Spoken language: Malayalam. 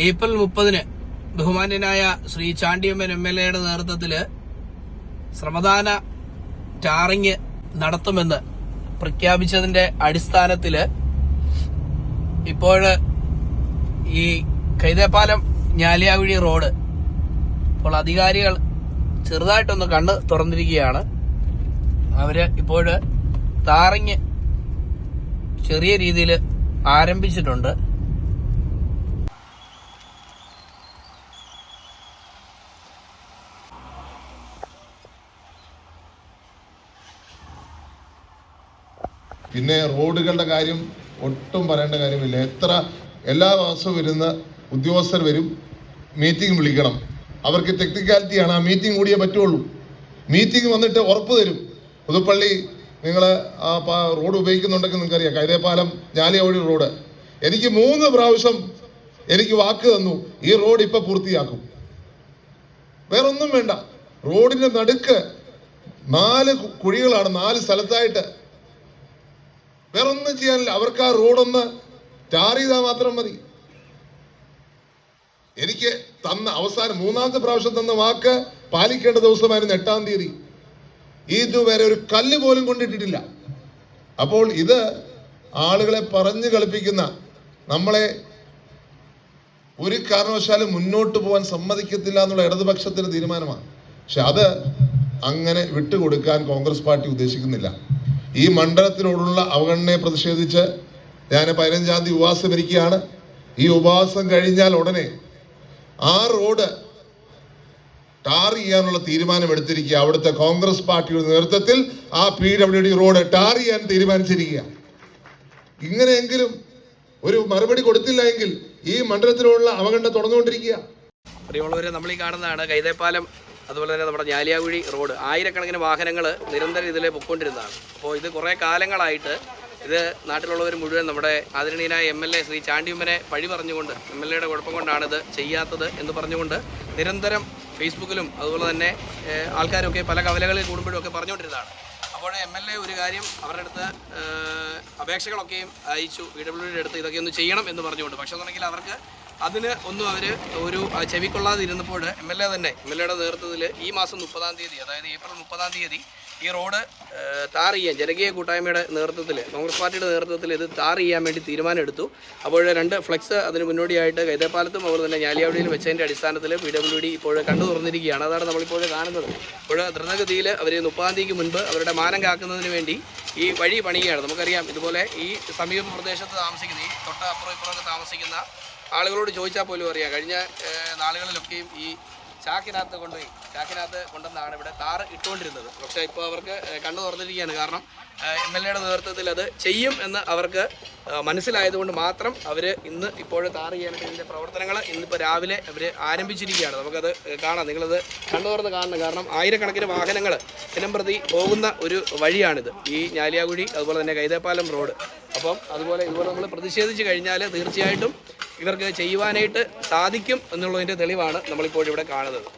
ഏപ്രിൽ മുപ്പതിന് ബഹുമാന്യനായ ശ്രീ ചാണ്ടിയമ്മൻ എം എൽ എയുടെ നേതൃത്വത്തിൽ ശ്രമദാന ടാറിങ് നടത്തുമെന്ന് പ്രഖ്യാപിച്ചതിന്റെ അടിസ്ഥാനത്തിൽ ഇപ്പോഴ് ഈ കൈതേപ്പാലം ഞാലിയാകുഴി റോഡ് ഇപ്പോൾ അധികാരികൾ ചെറുതായിട്ടൊന്ന് കണ്ണ് തുറന്നിരിക്കുകയാണ്. അവർ ഇപ്പോഴ് താറിങ് ചെറിയ രീതിയിൽ ആരംഭിച്ചിട്ടുണ്ട്. പിന്നെ റോഡുകളുടെ കാര്യം ഒട്ടും പറയേണ്ട കാര്യമില്ല. എത്ര എല്ലാ ദിവസവും വരുന്ന ഉദ്യോഗസ്ഥർ വരും മീറ്റിംഗ് വിളിക്കണം. അവർക്ക് ടെക്നിക്കാലിറ്റിയാണ് ആ മീറ്റിംഗ് കൂടിയേ പറ്റുള്ളൂ. മീറ്റിംഗ് വന്നിട്ട് ഉറപ്പ് തരും. പുതുപ്പള്ളി നിങ്ങൾ ആ റോഡ് ഉപയോഗിക്കുന്നുണ്ടെങ്കിൽ നിങ്ങൾക്കറിയാം. കൈതേപ്പാലം ഞാലിയവഴി റോഡ്. എനിക്ക് മൂന്ന് പ്രാവശ്യം എനിക്ക് വാക്ക് തന്നു ഈ റോഡ് ഇപ്പൊ പൂർത്തിയാക്കും. വേറൊന്നും വേണ്ട. റോഡിന്റെ നടുക്ക് നാല് കുഴികളാണ് നാല് സ്ഥലത്തായിട്ട് വേറെ ഒന്നും ചെയ്യാനില്ല. അവർക്ക് ആ റോഡൊന്ന് ടാർ ചെയ്താൽ മാത്രം മതി. എനിക്ക് തന്ന അവസാനം മൂന്നാമത്തെ പ്രാവശ്യം തന്ന വാക്ക് പാലിക്കേണ്ട ദിവസമായിരുന്നു എട്ടാം തീയതി. ഇതുവരെ ഒരു കല്ല് പോലും കൊണ്ടിട്ടിട്ടില്ല. അപ്പോൾ ഇത് ആളുകളെ പറഞ്ഞു കളിപ്പിക്കുന്ന നമ്മളെ ഒരു കാരണവശാലും മുന്നോട്ട് പോകാൻ സമ്മതിക്കത്തില്ല എന്നുള്ള ഇടതുപക്ഷത്തിന്റെ തീരുമാനമാണ്. പക്ഷെ അത് അങ്ങനെ വിട്ടുകൊടുക്കാൻ കോൺഗ്രസ് പാർട്ടി ഉദ്ദേശിക്കുന്നില്ല. ഈ മണ്ഡലത്തിനോടുള്ള അവഗണനയെ പ്രതിഷേധിച്ച് ഞാൻ പതിനഞ്ചാം തീയതി ഉപവാസം ഇരിക്കുകയാണ്. ഈ ഉപവാസം കഴിഞ്ഞാൽ ഉടനെ ആ റോഡ് ടാർ ചെയ്യാനുള്ള തീരുമാനം എടുത്തിരിക്കുക അവിടുത്തെ കോൺഗ്രസ് പാർട്ടിയുടെ നേതൃത്വത്തിൽ ആ P W D road tar ചെയ്യാൻ തീരുമാനിച്ചിരിക്കുക. ഇങ്ങനെയെങ്കിലും ഒരു മറുപടി കൊടുത്തില്ല എങ്കിൽ ഈ മണ്ഡലത്തിലുള്ള അവഗണന തുടർന്നുകൊണ്ടിരിക്കുക. പ്രിയമുള്ളവരെ നമ്മൾ ഈ കാണുന്നതാണ് കൈതേപ്പാലം അതുപോലെ തന്നെ നമ്മുടെ ഞാലിയാകുഴി റോഡ്. ആയിരക്കണക്കിന് വാഹനങ്ങൾ നിരന്തരം ഇതിലെ പൊയ്ക്കൊണ്ടിരുന്നതാണ്. അപ്പോൾ ഇത് കുറേ കാലങ്ങളായിട്ട് ഇത് നാട്ടിലുള്ളവർ മുഴുവൻ നമ്മുടെ ആദരണീയനായ എം എൽ എ ശ്രീ ചാണ്ടിയമ്മനെ പഴി പറഞ്ഞുകൊണ്ട് എം എൽ എയുടെ കുഴപ്പം കൊണ്ടാണ് ഇത് ചെയ്യാത്തത് എന്ന് പറഞ്ഞുകൊണ്ട് നിരന്തരം ഫേസ്ബുക്കിലും അതുപോലെ തന്നെ ആൾക്കാരൊക്കെ പല കവലകളിൽ കൂടുമ്പോഴും ഒക്കെ പറഞ്ഞുകൊണ്ടിരുന്നതാണ്. അപ്പോൾ എം എൽ എ ഒരു കാര്യം അവരുടെ അടുത്ത് അപേക്ഷകളൊക്കെയും അയച്ചു പി ഡബ്ല്യു ഡിയുടെ അടുത്ത് ഇതൊക്കെ ഒന്ന് ചെയ്യണം എന്ന് പറഞ്ഞുകൊണ്ട്. പക്ഷേ എന്നുണ്ടെങ്കിൽ അവർക്ക് അതിന് ഒന്നും അവർ ഒരു ആ, ചെവിക്കൊള്ളാതിരുന്നപ്പോൾ എം എൽ എ തന്നെ എം എൽ എയുടെ നേതൃത്വത്തിൽ ഈ മാസം മുപ്പതാം തീയതി അതായത് ഏപ്രിൽ മുപ്പതാം തീയതി ഈ റോഡ് താർ ചെയ്യാൻ ജനകീയ കൂട്ടായ്മയുടെ നേതൃത്വത്തിൽ കോൺഗ്രസ് പാർട്ടിയുടെ നേതൃത്വത്തിൽ ഇത് ടാർ ചെയ്യാൻ വേണ്ടി തീരുമാനമെടുത്തു. അപ്പോൾ രണ്ട് ഫ്ലെക്സ് അതിന് മുന്നോടിയായിട്ട് കൈതേപ്പാലത്തും അതുപോലെ തന്നെ ഞാലിയാവടിയിൽ വെച്ചതിന്റെ അടിസ്ഥാനത്തിൽ പി ഡബ്ല്യു ഡി ഇപ്പോൾ കണ്ടു തുറന്നിരിക്കുകയാണ്. അതാണ് നമ്മളിപ്പോൾ കാണുന്നത്. ഇപ്പോൾ ദ്രുതഗതിയിൽ അവർ മുപ്പതാം തീയതിക്ക് മുൻപ് അവരുടെ മാനം കാക്കുന്നതിന് വേണ്ടി ഈ വഴി പണിയുകയാണ്. നമുക്കറിയാം ഇതുപോലെ ഈ സമീപ പ്രദേശത്ത് താമസിക്കുന്ന ഈ തൊട്ടപ്പുറം ഇപ്പുറമൊക്കെ താമസിക്കുന്ന ആളുകളോട് ചോദിച്ചാൽ പോലും അറിയാം. കഴിഞ്ഞ നാളുകളിലൊക്കെയും ഈ ചാക്കിനകത്ത് കൊണ്ടുപോയി. ചാക്കിനകത്ത് കൊണ്ടുവന്നാണ് ഇവിടെ താറ് ഇട്ടുകൊണ്ടിരുന്നത്. പക്ഷേ ഇപ്പോൾ അവർക്ക് കണ്ണു തുറന്നിരിക്കുകയാണ്. കാരണം എം എൽ എയുടെ നേതൃത്വത്തിൽ അത് ചെയ്യും എന്ന് അവർക്ക് മനസ്സിലായതുകൊണ്ട് മാത്രം അവർ ഇന്ന് ഇപ്പോൾ താറ് ചെയ്യാനായിട്ട് ഇതിന്റെ പ്രവർത്തനങ്ങൾ ഇന്നിപ്പോൾ രാവിലെ അവർ ആരംഭിച്ചിരിക്കുകയാണ്. നമുക്കത് കാണാം. നിങ്ങളത് കണ്ണു തുറന്ന് കാണണം. കാരണം ആയിരക്കണക്കിന് വാഹനങ്ങൾ ദിനം പ്രതി പോകുന്ന ഒരു വഴിയാണിത്. ഈ ഞാലിയാകുഴി അതുപോലെ തന്നെ കൈതേപ്പാലം റോഡ്. അപ്പം അതുപോലെ ഇതുപോലെ നമ്മൾ പ്രതിഷേധിച്ച് കഴിഞ്ഞാൽ തീർച്ചയായിട്ടും ഇവർക്ക് ചെയ്യുവാനായിട്ട് സാധിക്കും എന്നുള്ളതിന്റെ തെളിവാണ് നമ്മളിപ്പോൾ ഇവിടെ കാണുന്നത്.